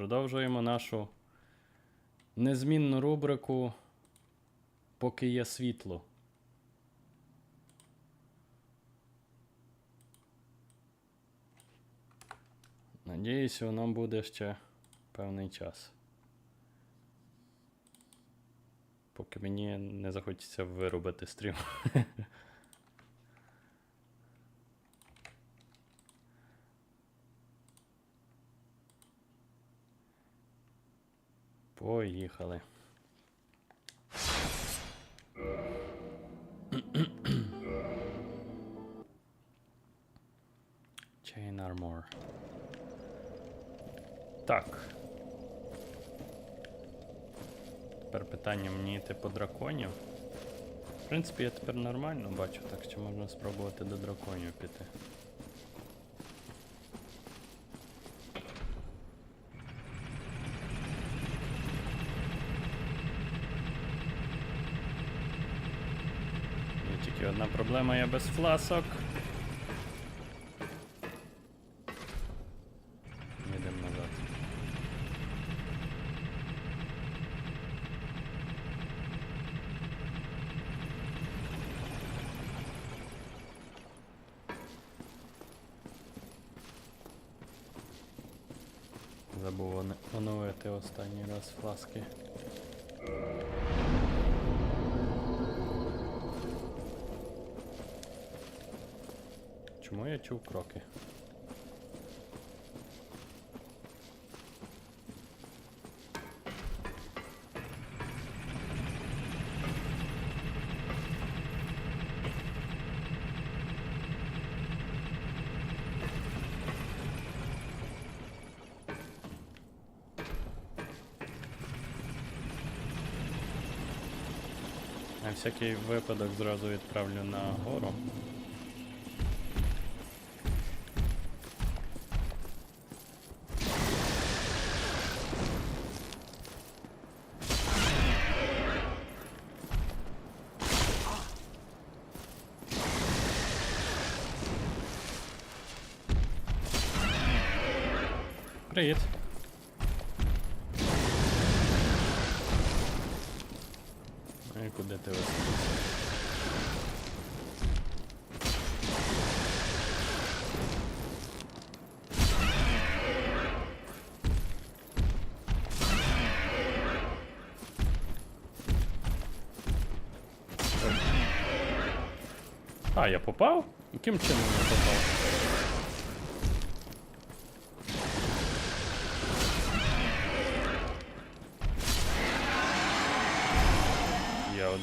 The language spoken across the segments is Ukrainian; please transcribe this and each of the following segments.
Продовжуємо нашу незмінну рубрику Поки є світло. Надіюсь, воно буде ще певний час. Поки мені не захочеться вирубити стрім. Поїхали. Chain armor. Так. Тепер питання мені йти по драконів. В принципі, я тепер нормально бачу, так що можна спробувати до драконів піти. Є тільки одна проблема, я без фласок. Їдемо назад. Забув оновити останній раз фласки. Чому я чув кроки? Всякий випадок зразу відправлю на гору. Привіт. Ну і куди ти висадився? А, я попав? Яким чином я попав?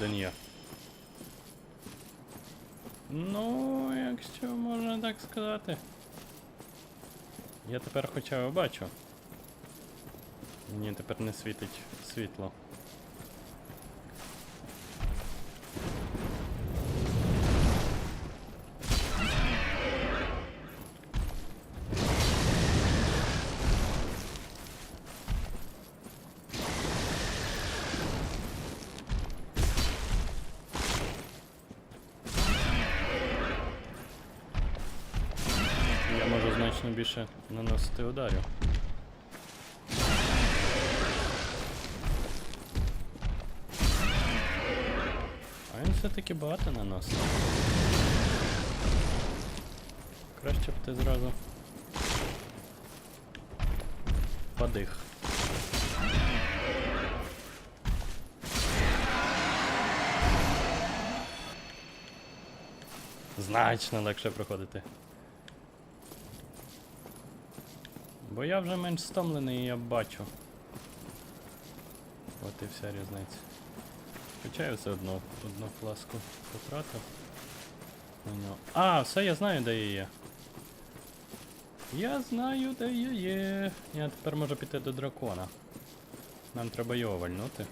Один є. Ну, якщо можна так сказати. Я тепер хоча б бачу. Мені тепер не світить світло. Наносити ударів. А він все-таки багато наносить. Краще б ти зразу. Подих. Значно легше проходити. Бо я вже менш стомлений я бачу. От і вся різниця. Хоча я все одно одну фласку потратив. на нього. А, все, я знаю, де я є. Я знаю, де я є. Я тепер можу піти до дракона. Нам треба його вальнути.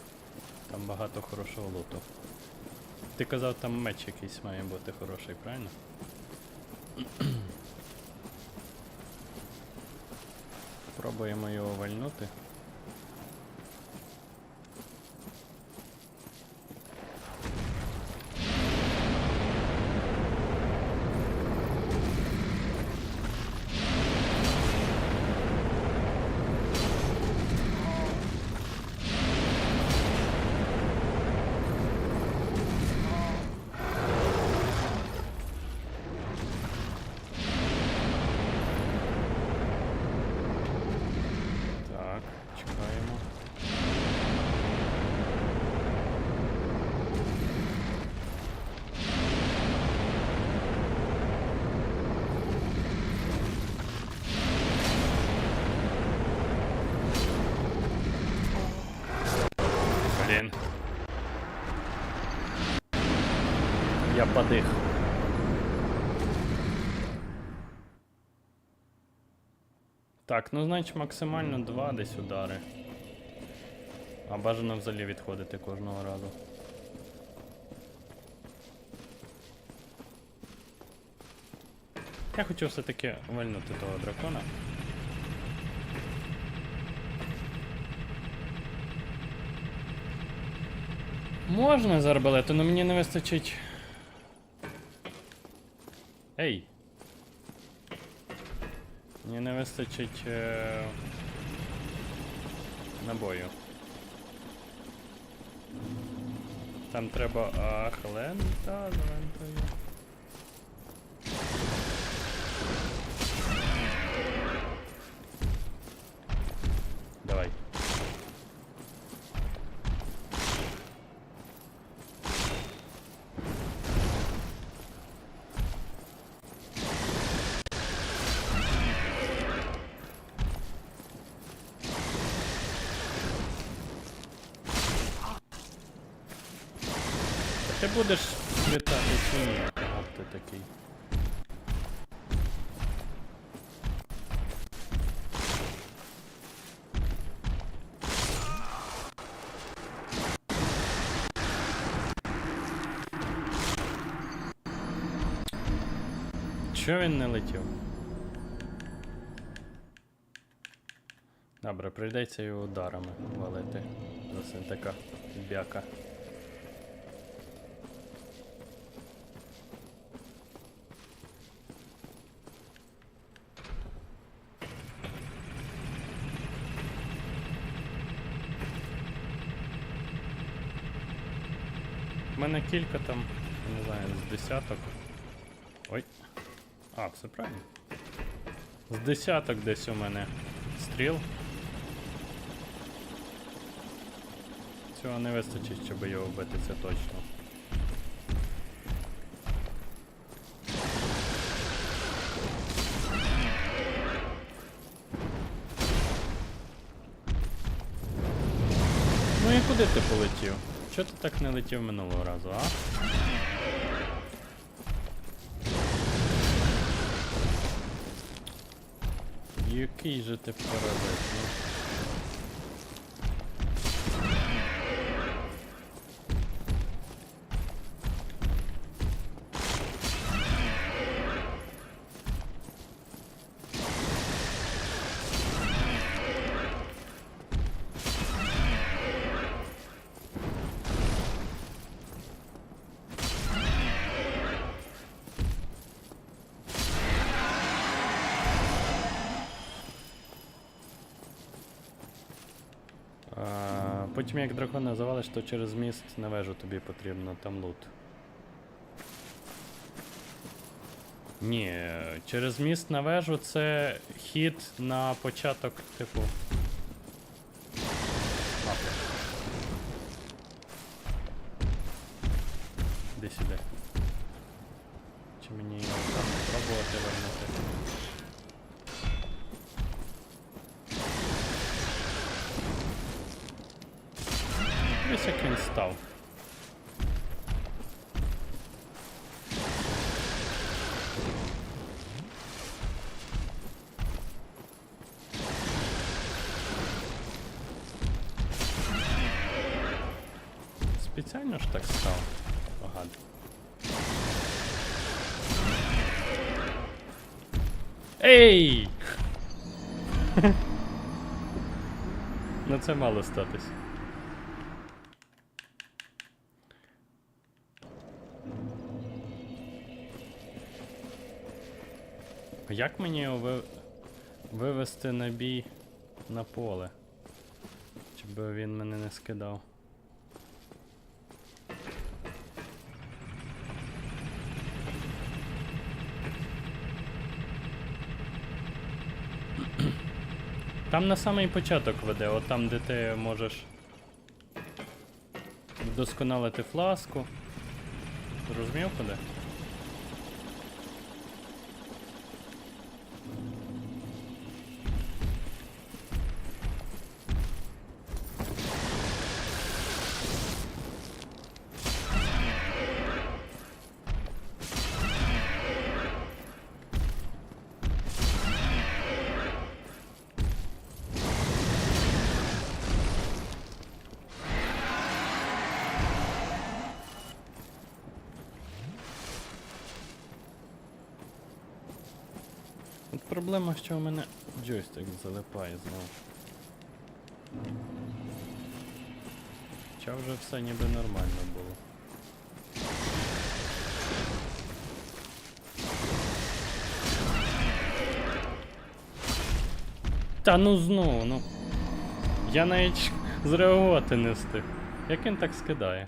Там багато хорошого луту. Ти казав, там меч якийсь має бути хороший, правильно? Пробуємо його вальнути. Блін. Я подих. Так, ну значить максимально два десь удари. А бажано взагалі відходити кожного разу. Я хочу все-таки вальнути того дракона. Можна з арбалету, але мені не вистачить. Ей! Мені не вистачить е... набою. Там треба ах, лента з лентою. Давай. Ти будеш літати чи ні? Ага, ти такий. Чого він не летів? Добре, прийдеться його ударами валити. Це така бяка. Мене кілька там, не знаю, з десяток. Ой. А, все правильно. З десяток десь у мене стріл. Цього не вистачить, щоб його вбити, це точно. Ну і куди ти полетів? Чого ти так не летів минулого разу, а? Який же ти паразит, ну? Потім як дракона завалиш, то через міст на вежу тобі потрібно, там лут. Ні, через міст на вежу це хід на початок, типу. Спеціально ж так став. Погано. Ей! ну це мало статись. Як мені його ви... вивести на бій на поле? Би він мене не скидав? Там на самий початок веде, от там, де ти можеш вдосконалити фласку. Розумів куди? Проблема, що у мене джойстик залипає знову. Хоча вже все ніби нормально було. Та ну знову, ну. Я навіть зреагувати не встиг. Як він так скидає?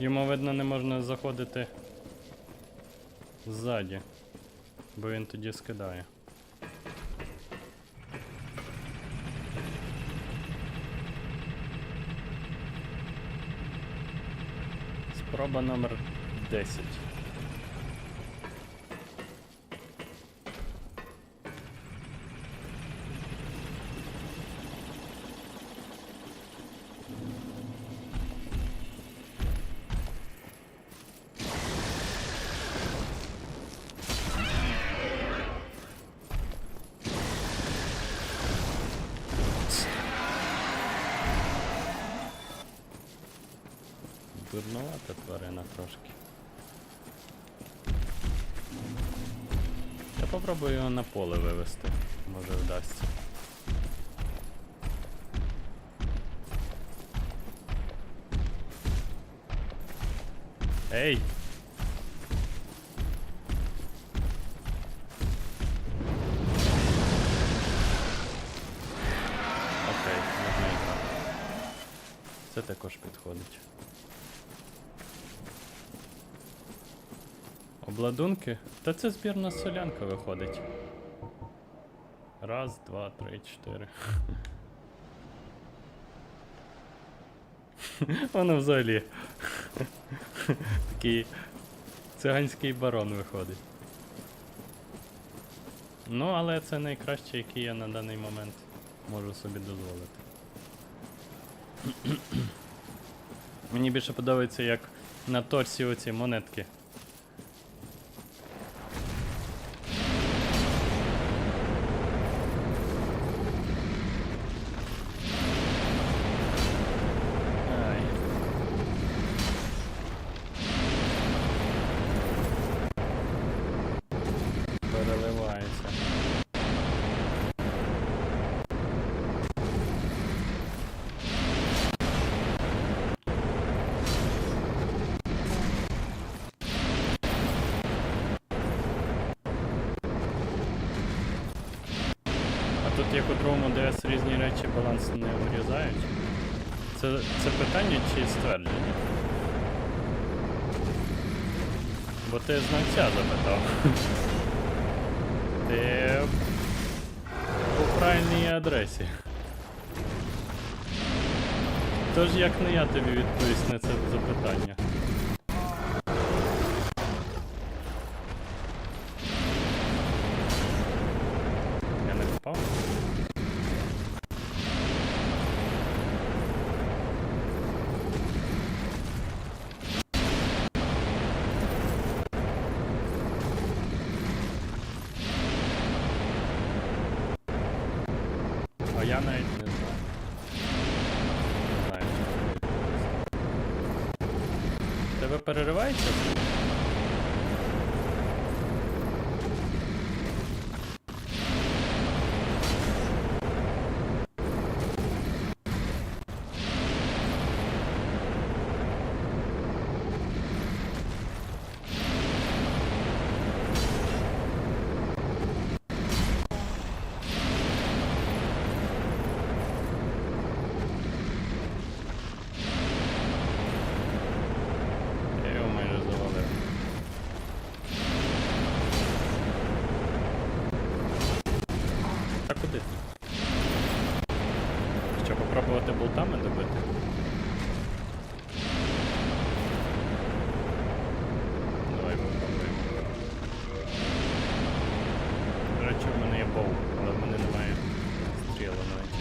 Йому, видно, не можна заходити ззаді, бо він тоді скидає. Спроба номер 10. Дурнувата тварина трошки. Я попробую його на поле вивести. Може вдасться. Ей! Окей, можна і. Це також підходить. Обладунки? Та це збірна солянка виходить. Раз, два, три, чотири. Воно взагалі. Такий циганський барон виходить. Ну, але це найкраще, який я на даний момент можу собі дозволити. Мені більше подобається, як на торсі оці монетки. Другому ДС різні речі баланс не вирізають. Це, це питання чи ствердження? Бо ти знавця запитав. Ти у правильній адресі. Тож як не я тобі відповість на це запитання? Я не впав? А я навіть не знаю. Не знаю, що тобі відповісти. Тебе переривається? звук? Я його майже завалив. А куди ти? Що, попробувати болтами добити? Давай попробуємо. До речі, в мене є боу, але в мене немає стріла навіть.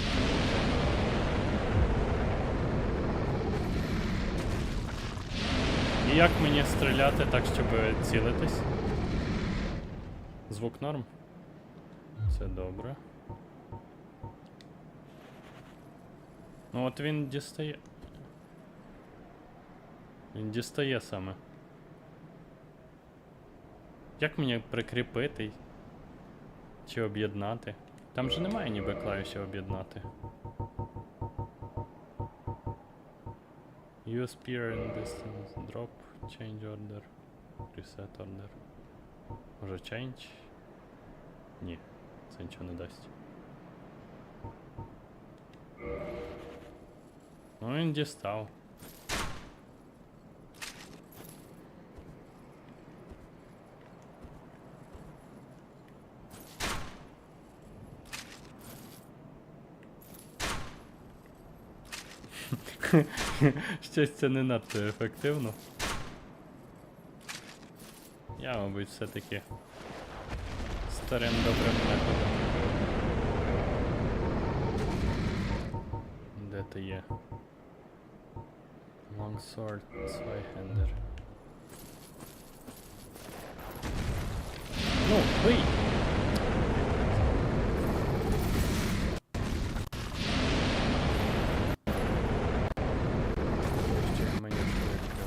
І як мені стріляти так, щоб цілитись? Звук норм? Це добре. Ну от він дістає. Він дістає саме. Як мені прикріпити? Чи об'єднати? Там же немає ніби клавіші об'єднати. Peer and distance, drop, change order, reset order. Може change? Ні, це нічого не дасть. Ну він дістав. Щось це не надто ефективно. Я, мабуть, все-таки старим добрим методом. Де ти є? Longsword, Zweihander. Ну, бий! Ще мені швидко.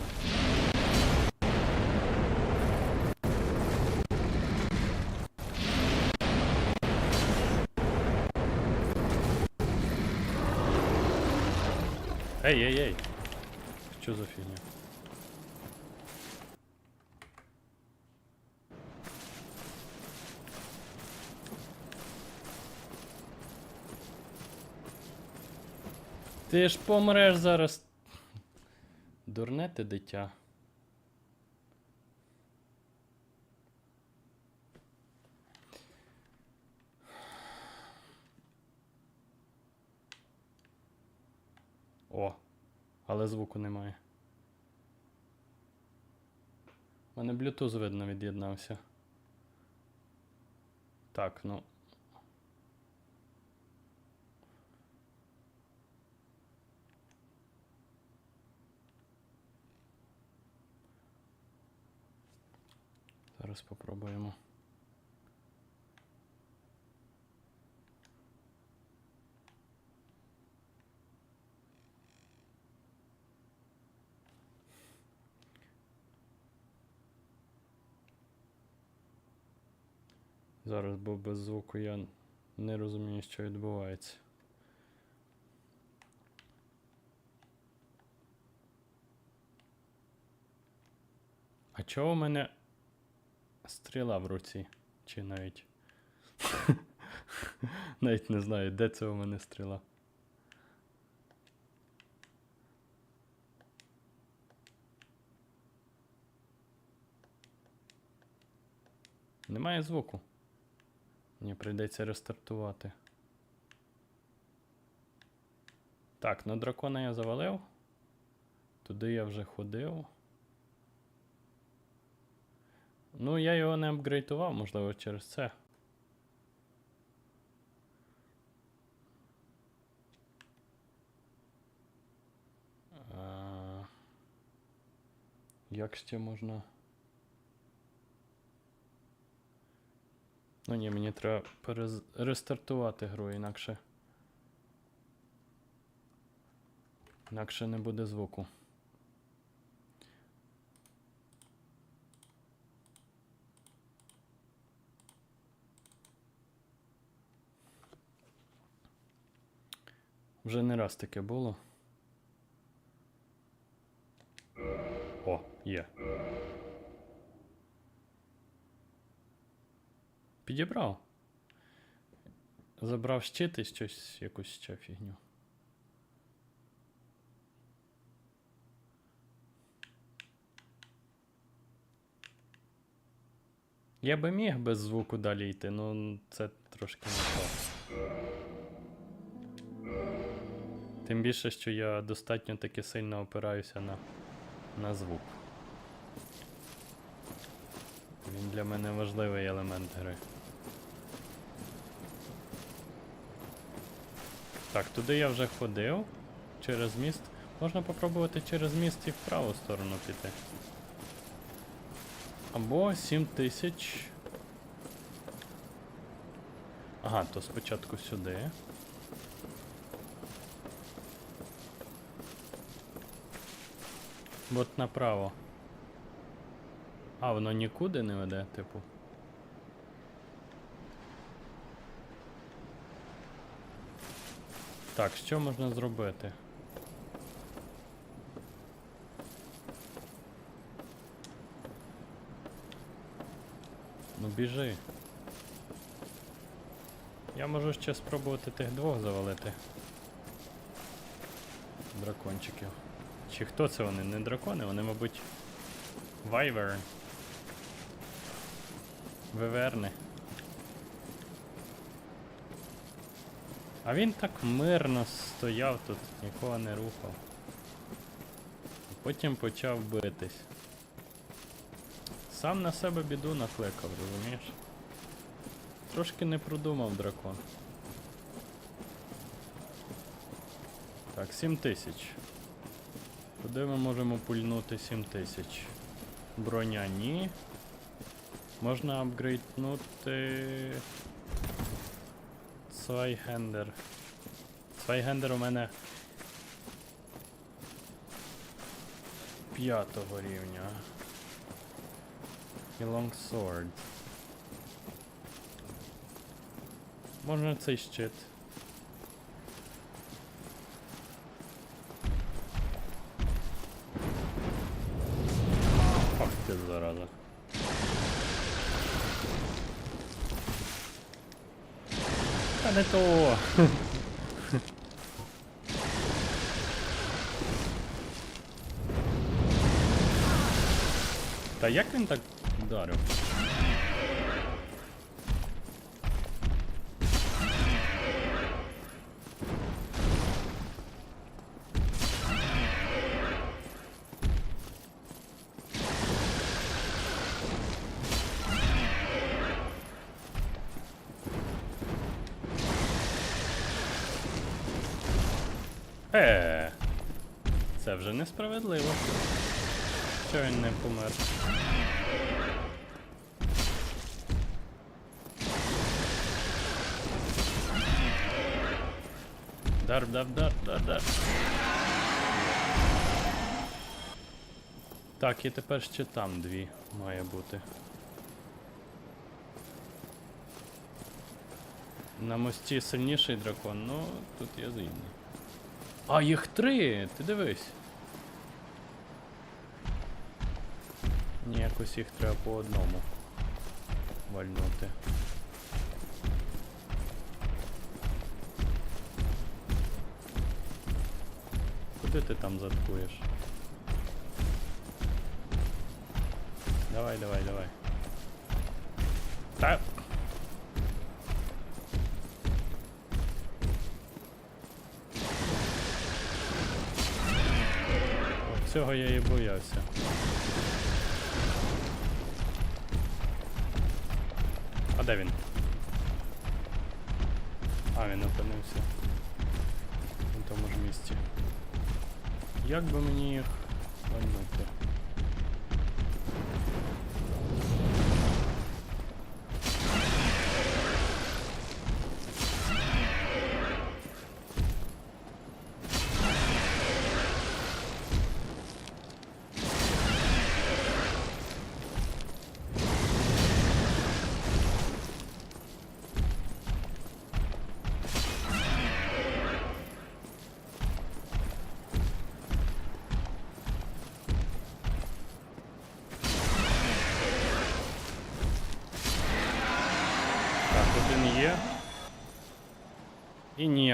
Ей, эй, эй. Что за фигня? Ти ж помреш зараз. Дурне ти дитя. О, але звуку немає. У мене Bluetooth видно від'єднався. Так, ну. Зараз попробуємо. Зараз, бо без звуку я не розумію, що відбувається. А чого у мене стріла в руці? Чи навіть. навіть не знаю, де це у мене стріла. Немає звуку. Мені прийдеться рестартувати. Так, ну дракона я завалив. Туди я вже ходив. Ну, я його не апгрейдував, можливо, через це. Як ще можна. Ну ні, мені треба перез... рестартувати гру, інакше. Інакше не буде звуку. Вже не раз таке було. О, є. Підібрав. Забрав щит і щось, якусь ще фігню. Я би міг без звуку далі йти, ну це трошки не то. Тим більше, що я достатньо таки сильно опираюся на, на звук. Він для мене важливий елемент гри. Так, туди я вже ходив. Через міст. Можна попробувати через міст і в праву сторону піти. Або 7000. Ага, то спочатку сюди. От направо. А, воно нікуди не веде, типу. Так, що можна зробити? Ну біжи. Я можу ще спробувати тих двох завалити. Дракончиків. Чи хто це вони? Не дракони, вони, мабуть. Вайверн. Виверни. А він так мирно стояв тут, нікого не рухав. Потім почав битись. Сам на себе біду накликав, розумієш? Трошки не продумав дракон. Так, 7 тисяч. Куди ми можемо пульнути 7 тисяч? Броня ні. Можна апгрейднути. Свайгендер. Свайгендер у мене п'ятого рівня. І лонгсорд. Можна цей щит. Ах ти зараза. Та не то. Та як він так вдарив? Це несправедливо. Що він не помер? Дар, дар, дар, дар, дар. Так, і тепер ще там дві має бути. На мості сильніший дракон, ну тут я згідний. А, їх три! Ти дивись. Ні, якось їх треба по одному вальнути. Куди ти там заткуєш? Давай, давай, давай. Та. Цього я і боявся. Де він? А, він опинився. На тому ж місці. Як би мені їх вальнути? І ні.